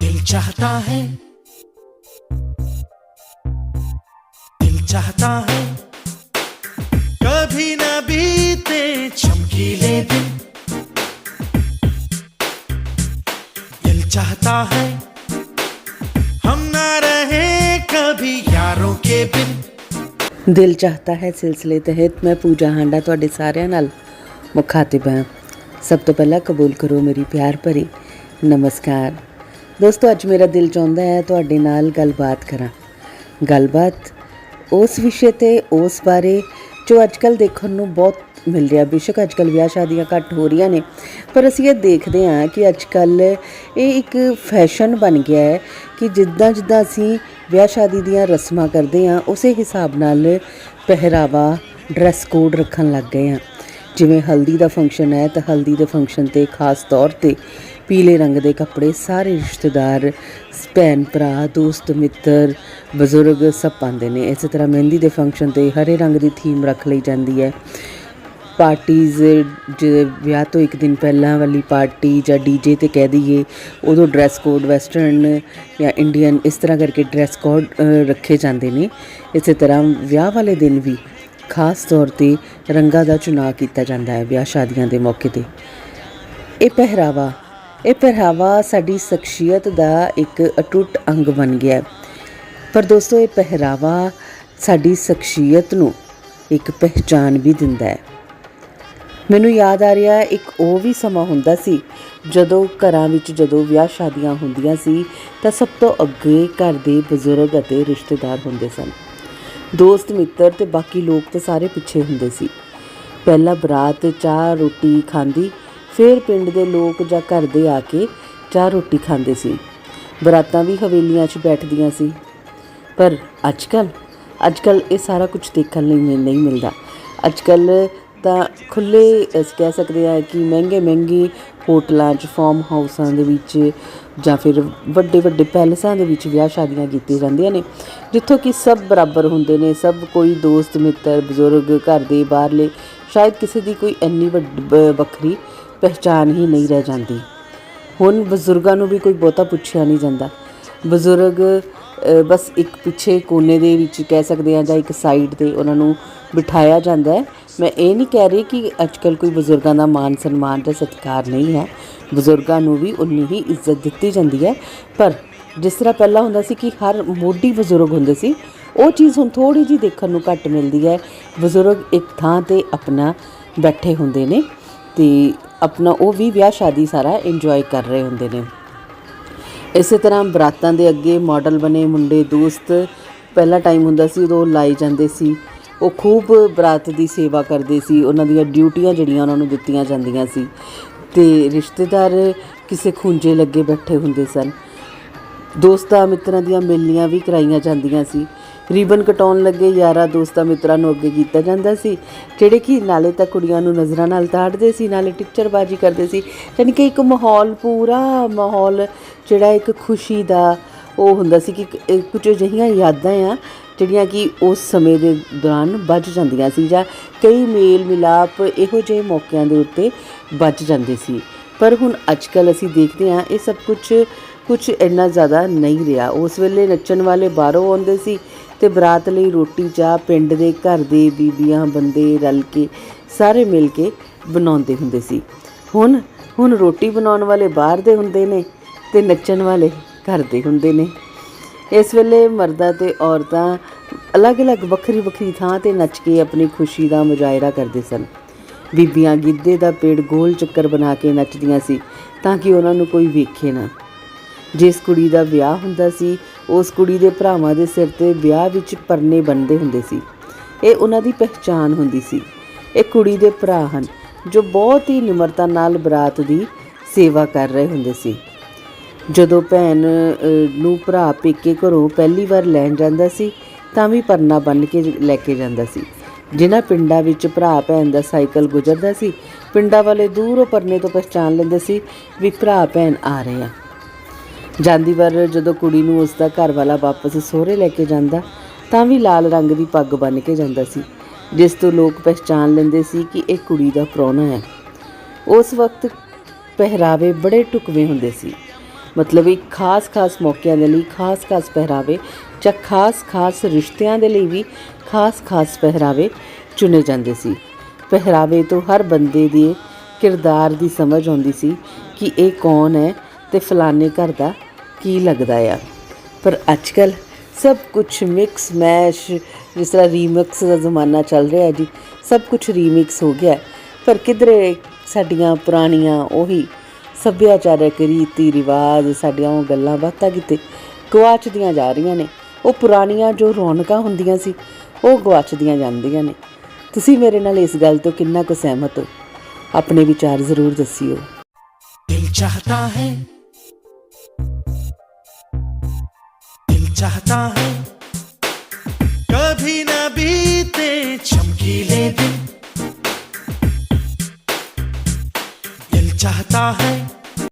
दिल चाहता है दिल चाहता है कभी न बीते चमकीले दिन दिल चाहता है हम ना रहे कभी यारों के बिन ਦਿਲ ਚਾਹਤਾ ਹੈ ਸਿਲਸਿਲੇ ਤਹਿਤ ਮੈਂ ਪੂਜਾ ਹਾਂਡਾ ਤੁਹਾਡੇ ਸਾਰਿਆਂ ਨਾਲ ਮੁਖਾਤਿਬ ਹਾਂ ਸਭ ਤੋਂ ਪਹਿਲਾਂ ਕਬੂਲ ਕਰੋ ਮੇਰੀ ਪਿਆਰ ਭਰੀ ਨਮਸਕਾਰ ਦੋਸਤੋ, ਅੱਜ ਮੇਰਾ ਦਿਲ ਚਾਹੁੰਦਾ ਹੈ ਤੁਹਾਡੇ ਨਾਲ ਗੱਲਬਾਤ ਕਰਾਂ। ਗੱਲਬਾਤ ਉਸ ਵਿਸ਼ੇ ਤੇ, ਉਸ ਬਾਰੇ ਜੋ ਅੱਜਕੱਲ ਦੇਖਣ ਨੂੰ ਬਹੁਤ ਮਿਲ ਰਿਹਾ। ਬੇਸ਼ੱਕ ਅੱਜਕੱਲ ਵਿਆਹ ਸ਼ਾਦੀਆਂ ਘੱਟ ਹੋ ਰਹੀਆਂ ਨੇ, ਪਰ ਅਸੀਂ ਇਹ ਦੇਖਦੇ ਹਾਂ ਕਿ ਅੱਜਕੱਲ ਇਹ ਇੱਕ ਫੈਸ਼ਨ ਬਣ ਗਿਆ ਹੈ ਕਿ ਜਿੱਦਾਂ ਜਿੱਦਾਂ ਅਸੀਂ ਵਿਆਹ ਸ਼ਾਦੀ ਦੀਆਂ ਰਸਮਾਂ ਕਰਦੇ ਹਾਂ, ਉਸੇ ਹਿਸਾਬ ਨਾਲ ਪਹਿਰਾਵਾ ਡਰੈਸ ਕੋਡ ਰੱਖਣ ਲੱਗ ਗਏ ਹਾਂ। ਜਿਵੇਂ ਹਲਦੀ ਦਾ ਫੰਕਸ਼ਨ ਹੈ ਤਾਂ ਹਲਦੀ ਦੇ ਫੰਕਸ਼ਨ ਤੇ ਖਾਸ ਤੌਰ ਤੇ ਪੀਲੇ ਰੰਗ ਦੇ ਕੱਪੜੇ ਸਾਰੇ ਰਿਸ਼ਤੇਦਾਰ, ਭੈਣ ਭਰਾ, ਦੋਸਤ, ਮਿੱਤਰ, ਬਜ਼ੁਰਗ ਸਭ ਪਾਉਂਦੇ ਨੇ। ਇਸੇ ਤਰ੍ਹਾਂ ਮਹਿੰਦੀ ਦੇ ਫੰਕਸ਼ਨ ਤੇ ਹਰੇ ਰੰਗ ਦੀ ਥੀਮ ਰੱਖ ਲਈ ਜਾਂਦੀ ਹੈ। ਪਾਰਟੀਜ਼ ਜੇ ਵਿਆਹ ਤੋਂ ਇੱਕ ਦਿਨ ਪਹਿਲਾਂ ਵਾਲੀ ਪਾਰਟੀ ਜਾਂ ਡੀਜੇ ਤੇ ਕਹਿ ਦਈਏ, ਉਦੋਂ ਡਰੈਸ ਕੋਡ ਵੈਸਟਰਨ ਜਾਂ ਇੰਡੀਅਨ ਇਸ ਤਰ੍ਹਾਂ ਕਰਕੇ ਡਰੈਸ ਕੋਡ ਰੱਖੇ ਜਾਂਦੇ ਨੇ। ਇਸੇ ਤਰ੍ਹਾਂ ਵਿਆਹ ਵਾਲੇ ਦਿਨ ਵੀ ਖਾਸ ਤੌਰ ਤੇ ਰੰਗਾਂ ਦਾ ਚੁਣਾਅ ਕੀਤਾ ਜਾਂਦਾ ਹੈ ਵਿਆਹ ਸ਼ਾਦੀਆਂ ਦੇ ਮੌਕੇ ਤੇ। ਇਹ ਪਹਿਰਾਵਾ ਇਹ ਪਹਿਰਾਵਾ ਸਾਡੀ ਸ਼ਖਸੀਅਤ ਦਾ ਇੱਕ ਅਟੁੱਟ ਅੰਗ ਬਣ ਗਿਆ ਪਰ ਦੋਸਤੋ, ਇਹ ਪਹਿਰਾਵਾ ਸਾਡੀ ਸ਼ਖਸੀਅਤ ਨੂੰ ਇੱਕ ਪਹਿਚਾਨ ਵੀ ਦਿੰਦਾ ਹੈ। ਮੈਨੂੰ ਯਾਦ ਆ ਰਿਹਾ, ਇੱਕ ਉਹ ਵੀ ਸਮਾਂ ਹੁੰਦਾ ਸੀ, ਜਦੋਂ ਘਰਾਂ ਵਿੱਚ ਜਦੋਂ ਵਿਆਹ ਸ਼ਾਦੀਆਂ ਹੁੰਦੀਆਂ ਸੀ, ਤਾਂ ਸਭ ਤੋਂ ਅੱਗੇ ਘਰ ਦੇ ਬਜ਼ੁਰਗ ਅਤੇ ਰਿਸ਼ਤੇਦਾਰ ਹੁੰਦੇ ਸਨ। ਦੋਸਤ, ਮਿੱਤਰ ਤੇ ਬਾਕੀ ਲੋਕ ਤਾਂ ਸਾਰੇ ਪਿੱਛੇ ਹੁੰਦੇ ਸੀ। ਪਹਿਲਾਂ ਬਰਾਤ ਚਾਹ ਰੋਟੀ ਖਾਂਦੀ, ਫਿਰ ਪਿੰਡ ਦੇ ਲੋਕ ਜਾਂ ਘਰ ਦੇ ਆ ਕੇ ਚਾਹ ਰੋਟੀ ਖਾਂਦੇ ਸੀ। ਬਰਾਤਾਂ ਵੀ ਹਵੇਲੀਆਂ 'ਚ ਬੈਠਦੀਆਂ ਸੀ। ਪਰ ਅੱਜਕੱਲ ਅੱਜਕੱਲ ਇਹ ਸਾਰਾ ਕੁਝ ਦੇਖਣ ਲਈ ਮਿਲ- ਨਹੀਂ ਮਿਲਦਾ। ਅੱਜਕੱਲ ਤਾਂ ਖੁੱਲੇ ਅਸੀਂ ਕਹਿ ਸਕਦੇ ਹਾਂ ਕਿ ਮਹਿੰਗੇ ਮਹਿੰਗੇ ਹੋਟਲਾਂ 'ਚ ਫਾਰਮ ਹਾਊਸਾਂ ਦੇ ਵਿੱਚ ਜਾਂ ਫਿਰ ਵੱਡੇ ਵੱਡੇ ਪੈਲਸਾਂ ਦੇ ਵਿੱਚ ਵਿਆਹ ਸ਼ਾਦੀਆਂ ਕੀਤੀਆਂ ਜਾਂਦੀਆਂ ਨੇ, ਜਿੱਥੋਂ ਕਿ ਸਭ ਬਰਾਬਰ ਹੁੰਦੇ ਨੇ, ਸਭ ਕੋਈ ਦੋਸਤ, ਮਿੱਤਰ, ਬਜ਼ੁਰਗ, ਘਰ ਦੇ ਬਾਹਰਲੇ, ਸ਼ਾਇਦ ਕਿਸੇ ਦੀ ਕੋਈ ਇੰਨੀ ਵੱਡੀ ਵੱਖਰੀ ਪਹਿਚਾਨ ਹੀ ਨਹੀਂ ਰਹਿ ਜਾਂਦੀ। ਹੁਣ ਬਜ਼ੁਰਗਾਂ ਨੂੰ ਵੀ ਕੋਈ ਬਹੁਤਾ ਪੁੱਛਿਆ ਨਹੀਂ ਜਾਂਦਾ। ਬਜ਼ੁਰਗ ਬਸ ਇੱਕ ਪਿੱਛੇ ਕੋਨੇ ਦੇ ਵਿੱਚ ਕਹਿ ਸਕਦੇ ਆ ਜਾਂ ਇੱਕ ਸਾਈਡ ਤੇ ਉਹਨਾਂ ਨੂੰ ਬਿਠਾਇਆ ਜਾਂਦਾ ਹੈ। ਮੈਂ ਇਹ ਨਹੀਂ ਕਹਿ ਰਹੀ ਕਿ ਅੱਜਕੱਲ ਕੋਈ ਬਜ਼ੁਰਗਾਂ ਦਾ ਮਾਨ ਸਨਮਾਨ ਜਾਂ ਸਤਿਕਾਰ ਨਹੀਂ ਹੈ। ਬਜ਼ੁਰਗਾਂ ਨੂੰ ਵੀ ਉਨੀ ਹੀ ਇੱਜ਼ਤ ਦਿੱਤੀ ਜਾਂਦੀ ਹੈ। ਪਰ ਜਿਸ ਤਰ੍ਹਾਂ ਪਹਿਲਾਂ ਹੁੰਦਾ ਸੀ ਕਿ ਹਰ ਮੋਢੀ ਬਜ਼ੁਰਗ ਹੁੰਦੇ ਸੀ, ਉਹ ਚੀਜ਼ ਹੁਣ ਥੋੜੀ ਜਿਹੀ ਦੇਖਣ ਨੂੰ ਘੱਟ ਮਿਲਦੀ ਹੈ। ਬਜ਼ੁਰਗ ਇੱਕ ਥਾਂ ਤੇ ਆਪਣਾ ਬੈਠੇ ਹੁੰਦੇ ਨੇ ਤੇ ਆਪਣਾ ਉਹ ਵੀ ਵਿਆਹ, ਸ਼ਾਦੀ ਸਾਰਾ ਇੰਜੋਏ ਕਰ ਰਹੇ ਹੁੰਦੇ ਨੇ। ਇਸੇ ਤਰ੍ਹਾਂ ਬਰਾਤਾਂ ਦੇ ਅੱਗੇ ਮਾਡਲ ਬਣੇ, ਮੁੰਡੇ, ਦੋਸਤ, ਪਹਿਲਾ ਟਾਈਮ ਹੁੰਦਾ ਸੀ ਉਦੋਂ ਲਾਏ ਜਾਂਦੇ ਸੀ। ਉਹ ਖੂਬ ਬਰਾਤ ਦੀ ਸੇਵਾ ਕਰਦੇ ਸੀ, ਉਹਨਾਂ ਦੀਆਂ ਡਿਊਟੀਆਂ ਜਿਹੜੀਆਂ ਉਹਨਾਂ ਨੂੰ ਦਿੱਤੀਆਂ ਜਾਂਦੀਆਂ ਸੀ। ਤੇ ਰਿਸ਼ਤੇਦਾਰ ਕਿਸੇ ਖੁੰਝੇ ਲੱਗੇ ਬੈਠੇ ਹੁੰਦੇ ਸਨ। ਦੋਸਤਾਂ ਮਿੱਤਰਾਂ ਦੀਆਂ ਮਿਲਨੀਆਂ ਵੀ ਕਰਾਈਆਂ ਜਾਂਦੀਆਂ ਸੀ। ਰੀਬਨ ਕਟਾਉਣ ਲੱਗੇ ਯਾਰਾਂ ਦੋਸਤਾਂ ਮਿੱਤਰਾਂ ਨੂੰ ਅੱਗੇ ਕੀਤਾ ਜਾਂਦਾ ਸੀ, ਜਿਹੜੇ ਕਿ ਨਾਲੇ ਤਾਂ ਕੁੜੀਆਂ ਨੂੰ ਨਜ਼ਰਾਂ ਨਾਲ ਤਾੜਦੇ ਸੀ, ਨਾਲੇ ਟਿਕਚਰਬਾਜ਼ੀ ਕਰਦੇ ਸੀ। ਯਾਨੀ ਕਿ ਇੱਕ ਮਾਹੌਲ, ਪੂਰਾ ਮਾਹੌਲ ਜਿਹੜਾ ਇੱਕ ਖੁਸ਼ੀ ਦਾ ਉਹ ਹੁੰਦਾ ਸੀ ਕਿ ਇੱਕ- ਕੁਝ ਅਜਿਹੀਆਂ ਯਾਦਾਂ ਆ ਜਿਹੜੀਆਂ ਕਿ ਉਸ ਸਮੇਂ ਦੇ ਦੌਰਾਨ ਬਚ ਜਾਂਦੀਆਂ ਸੀ ਜਾਂ ਕਈ ਮੇਲ ਮਿਲਾਪ ਇਹੋ ਜਿਹੇ ਮੌਕਿਆਂ ਦੇ ਉੱਤੇ ਬਚ ਜਾਂਦੇ ਸੀ। ਪਰ ਹੁਣ ਅੱਜਕੱਲ ਅਸੀਂ ਦੇਖਦੇ ਹਾਂ ਇਹ ਸਭ ਕੁਝ ਕੁਝ ਇੰਨਾ ਜ਼ਿਆਦਾ ਨਹੀਂ ਰਿਹਾ। ਉਸ ਵੇਲੇ ਨੱਚਣ ਵਾਲੇ ਬਾਹਰੋਂ ਆਉਂਦੇ ਸੀ ਤੇ ਬਰਾਤ ਲਈ ਰੋਟੀ, ਚਾਹ ਪਿੰਡ ਦੇ ਘਰ ਦੇ ਬੀਬੀਆਂ, ਬੰਦੇ ਰਲ ਕੇ ਸਾਰੇ ਮਿਲ ਕੇ ਬਣਾਉਂਦੇ ਹੁੰਦੇ ਸੀ। ਹੁਣ ਹੁਣ ਰੋਟੀ ਬਣਾਉਣ ਵਾਲੇ ਬਾਹਰ ਦੇ ਹੁੰਦੇ ਨੇ ਤੇ ਨੱਚਣ ਵਾਲੇ ਘਰ ਦੇ ਹੁੰਦੇ ਨੇ। ਇਸ ਵੇਲੇ ਮਰਦਾਂ ਤੇ ਔਰਤਾਂ ਅਲੱਗ-ਅਲੱਗ, ਵੱਖਰੀ-ਵੱਖਰੀ ਥਾਂ ਤੇ ਨੱਚ ਕੇ ਆਪਣੀ ਖੁਸ਼ੀ ਦਾ ਮੁਜ਼ਾਹਰਾ ਕਰਦੇ ਸਨ। ਬੀਬੀਆਂ ਗਿੱਧੇ ਦਾ ਪੇੜ ਗੋਲ ਚੱਕਰ ਬਣਾ ਕੇ ਨੱਚਦੀਆਂ ਸੀ ਤਾਂ ਕਿ ਉਹਨਾਂ ਨੂੰ ਕੋਈ ਵੇਖੇ ਨਾ। ਜਿਸ ਕੁੜੀ ਦਾ ਵਿਆਹ ਹੁੰਦਾ ਸੀ, ਉਸ ਕੁੜੀ ਦੇ ਭਰਾਵਾਂ ਦੇ ਸਿਰ ਤੇ ਵਿਆਹ ਵਿੱਚ ਪਰਨੇ ਬੰਨਦੇ ਹੁੰਦੇ ਸੀ। ਇਹ ਉਹਨਾਂ ਦੀ ਪਹਿਚਾਨ ਹੁੰਦੀ ਸੀ। ਇਹ ਕੁੜੀ ਦੇ ਭਰਾ ਹਨ, ਜੋ ਬਹੁਤ ਹੀ ਨਿਮਰਤਾ ਨਾਲ ਬਰਾਤ ਦੀ ਸੇਵਾ ਕਰ ਰਹੇ ਹੁੰਦੇ ਸੀ। ਜਦੋਂ ਭੈਣ ਨੂੰ ਭਰਾ ਪੇਕੇ ਘਰੋਂ ਪਹਿਲੀ ਵਾਰ ਲੈਣ ਜਾਂਦਾ ਸੀ, ਤਾਂ ਵੀ ਪਰਨਾ ਬੰਨ ਕੇ ਲੈ ਕੇ ਜਾਂਦਾ ਸੀ। ਜਿਨ੍ਹਾਂ ਪਿੰਡਾਂ ਵਿੱਚ ਭਰਾ ਭੈਣ ਦਾ ਸਾਈਕਲ ਗੁਜ਼ਰਦਾ ਸੀ, ਪਿੰਡਾਂ ਵਾਲੇ ਦੂਰੋਂ ਪਰਨੇ ਤੋਂ ਪਛਾਣ ਲੈਂਦੇ ਸੀ ਵੀ ਭਰਾ ਭੈਣ ਆ ਰਹੇ ਆ। ਜਾਂਦੀ ਵਾਰ ਜਦੋਂ ਕੁੜੀ ਨੂੰ ਉਸ ਦਾ ਘਰ ਵਾਲਾ ਵਾਪਸ ਸਹੁਰੇ ਲੈ ਕੇ ਜਾਂਦਾ, ਤਾਂ ਵੀ ਲਾਲ ਰੰਗ ਦੀ ਪੱਗ ਬੰਨ੍ਹ ਕੇ ਜਾਂਦਾ ਸੀ, ਜਿਸ ਤੋਂ ਲੋਕ ਪਛਾਣ ਲੈਂਦੇ ਸੀ ਕਿ ਇਹ ਕੁੜੀ ਦਾ ਪ੍ਰਾਹੁਣਾ ਹੈ। ਉਸ ਵਕਤ ਪਹਿਰਾਵੇ ਬੜੇ ਟੁਕਵੇਂ ਹੁੰਦੇ ਸੀ। ਮਤਲਬ ਇੱਕ ਖਾਸ-ਖਾਸ ਮੌਕਿਆਂ ਦੇ ਲਈ ਖਾਸ-ਖਾਸ ਪਹਿਰਾਵੇ, ਜਾਂ ਖਾਸ-ਖਾਸ ਰਿਸ਼ਤਿਆਂ ਦੇ ਲਈ ਵੀ ਖਾਸ-ਖਾਸ ਪਹਿਰਾਵੇ ਚੁਣੇ ਜਾਂਦੇ ਸੀ। ਪਹਿਰਾਵੇ ਤੋਂ ਹਰ ਬੰਦੇ ਦੇ ਕਿਰਦਾਰ ਦੀ ਸਮਝ ਆਉਂਦੀ ਸੀ ਕਿ ਇਹ ਕੌਣ ਹੈ ਤੇ ਫਲਾਣੇ ਘਰ ਦਾ ਕੀ ਲੱਗਦਾ ਆ। ਪਰ ਅੱਜ ਕੱਲ ਸਭ ਕੁਝ ਮਿਕਸ ਮੈਸ਼ ਜਿਸ ਤਰ੍ਹਾਂ ਰੀਮਿਕਸ ਦਾ ਜ਼ਮਾਨਾ ਚੱਲ ਰਿਹਾ ਜੀ, ਸਭ ਕੁਝ ਰੀਮਿਕਸ ਹੋ ਗਿਆ। ਪਰ ਕਿਧਰੇ ਸਾਡੀਆਂ ਪੁਰਾਣੀਆਂ ਉਹੀ ਸੱਭਿਆਚਾਰਕ ਰੀਤੀ ਰਿਵਾਜ ਸਾਡੀਆਂ ਉਹ ਗੱਲਾਂ ਬਾਤਾਂ ਕਿਤੇ ਗਵਾਚਦੀਆਂ ਜਾ ਰਹੀਆਂ ਨੇ। ਉਹ ਪੁਰਾਣੀਆਂ ਜੋ ਰੌਣਕਾਂ ਹੁੰਦੀਆਂ ਸੀ, ਉਹ ਗਵਾਚਦੀਆਂ ਜਾਂਦੀਆਂ ਨੇ। ਤੁਸੀਂ ਮੇਰੇ ਨਾਲ ਇਸ ਗੱਲ ਤੋਂ ਕਿੰਨਾ ਕੁ ਸਹਿਮਤ ਹੋ? ਆਪਣੇ ਵਿਚਾਰ ਜ਼ਰੂਰ ਦੱਸਿਓ। ਦਿਲ ਚਾਹਤਾ ਹੈ। ਦਿਲ ਚਾਹਤਾ ਹੈ। ਕਭੀ ਨਾ ਬੀਤੇ ਚਮਕੀਲੇ ਦਿਨ। ਦਿਲ ਚਾਹਤਾ ਹੈ।